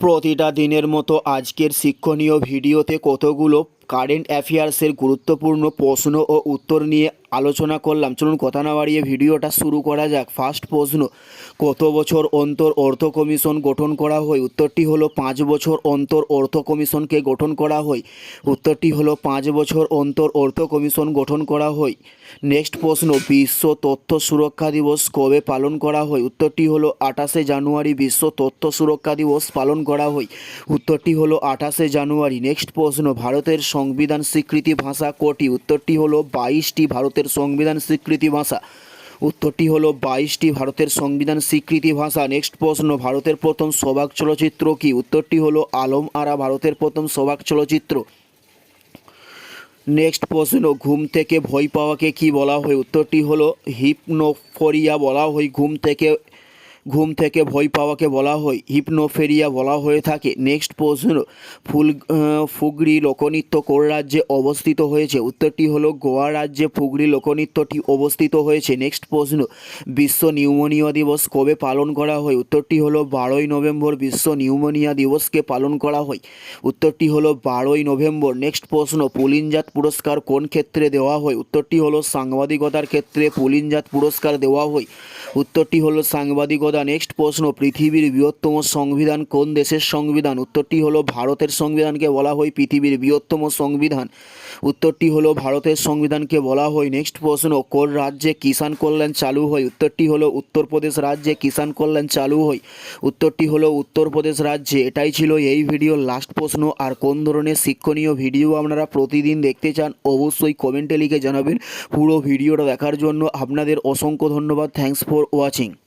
প্রতিটা দিনের মতো আজকের শিক্ষণীয় ভিডিওতে কতগুলো কারেন্ট অ্যাফেয়ার্সের গুরুত্বপূর্ণ প্রশ্ন ও উত্তর নিয়ে আলোচনা করলাম। চলুন কথা না বাড়িয়ে ভিডিওটা শুরু করা যাক। ফার্স্ট প্রশ্ন, কত বছর অন্তর অর্থ কমিশন গঠন করা হয়? উত্তরটি হলো, পাঁচ বছর অন্তর অর্থ কমিশনকে গঠন করা হয়। উত্তরটি হলো, পাঁচ বছর অন্তর অর্থ কমিশন গঠন করা হয়। নেক্সট প্রশ্ন, বিশ্ব তথ্য সুরক্ষা দিবস কবে পালন করা হয়? উত্তরটি হলো, আঠাশে জানুয়ারি বিশ্ব তথ্য সুরক্ষা দিবস পালন করা হয়। উত্তরটি হলো, আঠাশে জানুয়ারি। নেক্সট প্রশ্ন, ভারতের সংবিধান স্বীকৃতি ভাষা কটি। উত্তরটি হলো বাইশটি ভারতের সংবিধান স্বীকৃতি ভাষা। উত্তরটি হলো বাইশটি ভারতের সংবিধান স্বীকৃতি ভাষা। নেক্সট প্রশ্ন, ভারতের প্রথম সবাক চলচ্চিত্র কি? উত্তরটি হলো আলম আরা ভারতের প্রথম সবাক চলচ্চিত্র। নেক্সট প্রশ্ন, ঘুম থেকে ভয় পাওয়াকে কি বলা হয়? উত্তরটি হলো হিপনোফোরিয়া বলা হয়। ঘুম থেকে ঘুম থেকে ভয় পাওয়াকে বলা হয়, হিপনোফেরিয়া বলা হয়ে থাকে। নেক্সট প্রশ্ন, ফুল ফুগড়ি লোকনৃত্য কোন রাজ্যে অবস্থিত হয়েছে? উত্তরটি হলো গোয়া রাজ্যে ফুগড়ি লোকনৃত্যটি অবস্থিত হয়েছে। নেক্সট প্রশ্ন, বিশ্ব নিউমোনিয়া দিবস কবে পালন করা হয়? উত্তরটি হলো বারোই নভেম্বর, বিশ্ব নিউমোনিয়া দিবসকে পালন করা হয়। উত্তরটি হলো বারোই নভেম্বর। নেক্সট প্রশ্ন, পুলিনজাত পুরস্কার কোন ক্ষেত্রে দেওয়া হয়? উত্তরটি হলো সাংবাদিকতার ক্ষেত্রে পুলিনজাত পুরস্কার দেওয়া হয়। উত্তরটি হলো সাংবাদিকতা নেক্সট প্রশ্ন, পৃথিবীর বৃহত্তম সংবিধান কোন দেশের সংবিধান? উত্তরটি হলো ভারতের সংবিধানকে বলা হয় পৃথিবীর বৃহত্তম সংবিধান। উত্তরটি হলো ভারতের সংবিধানকে বলা হয় নেক্সট প্রশ্ন, কোন রাজ্যে কিষাণ কল্যাণ চালু হয়? উত্তরটি হলো উত্তরপ্রদেশ রাজ্যে কিষাণ কল্যাণ চালু হয়। উত্তরটি হলো উত্তরপ্রদেশ রাজ্যে। এটাই ছিল এই ভিডিওর লাস্ট প্রশ্ন। আর কোন ধরনের শিক্ষণীয় ভিডিও আপনারা প্রতিদিন দেখতে চান, অবশ্যই কমেন্টে লিখে জানাবেন পুরো ভিডিওটা দেখার জন্য। আপনাদের অসংখ্য ধন্যবাদ। Thanks for watching.